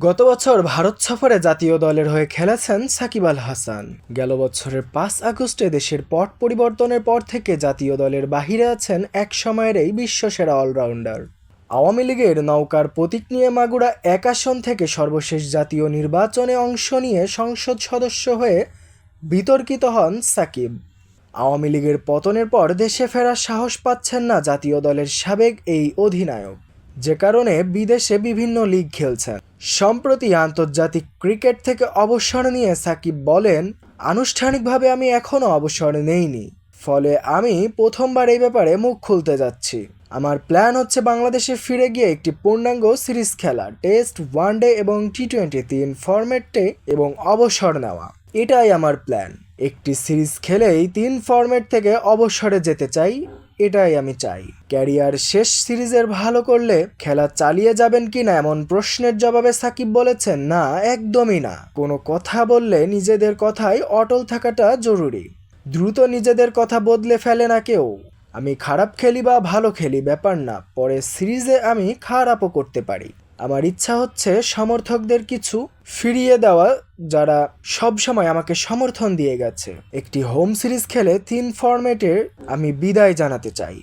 গত বছর ভারত সফরে জাতীয় দলের হয়ে খেলেছেন সাকিব আল হাসান। গেল বছরের পাঁচ আগস্টে দেশের পট পরিবর্তনের পর থেকে জাতীয় দলের বাহিরে আছেন এক সময়ের এই বিশ্বসেরা অলরাউন্ডার। আওয়ামী লীগের নৌকার প্রতীক নিয়ে মাগুরা এক আসন থেকে সর্বশেষ জাতীয় নির্বাচনে অংশ নিয়ে সংসদ সদস্য হয়ে বিতর্কিত হন সাকিব। আওয়ামী লীগের পতনের পর দেশে ফেরার সাহস পাচ্ছেন না জাতীয় দলের সাবেক এই অধিনায়ক। যে কারণে বিদেশে বিভিন্ন লিগ খেলছেন সম্প্রতি আন্তর্জাতিক ক্রিকেট থেকে অবসর নিয়ে সাকিব বলেন, আনুষ্ঠানিকভাবে আমি এখনও অবসর নেইনি। ফলে আমি প্রথমবার এই ব্যাপারে মুখ খুলতে যাচ্ছি। আমার প্ল্যান হচ্ছে বাংলাদেশে ফিরে গিয়ে একটি পূর্ণাঙ্গ সিরিজ খেলা টেস্ট, ওয়ানডে এবং টি টোয়েন্টি তিন ফরম্যাটে এবং অবসর নেওয়া। এটাই আমার প্ল্যান। একটি সিরিজ খেলেই তিন ফরম্যাট থেকে অবসরে যেতে চাই এটাই আমি চাই। ক্যারিয়ার শেষ সিরিজের ভালো করলে খেলা চালিয়ে যাবেন কি না এমন প্রশ্নের জবাবে সাকিব বলেছেন, না, একদমই না। কোনো কথা বললে নিজেদের কথায় অটল থাকাটা জরুরি। দ্রুত নিজেদের কথা বদলে ফেলে না কেউ। আমি খারাপ খেলি বা ভালো খেলি, ব্যাপার না। পরে সিরিজে আমি খারাপও করতে পারি। আমার ইচ্ছা হচ্ছে সমর্থকদের কিছু ফিরিয়ে দেওয়া যারা সব সময় আমাকে সমর্থন দিয়ে গেছে। একটি হোম সিরিজ খেলে তিন ফর্মেটে আমি বিদায় জানাতে চাই।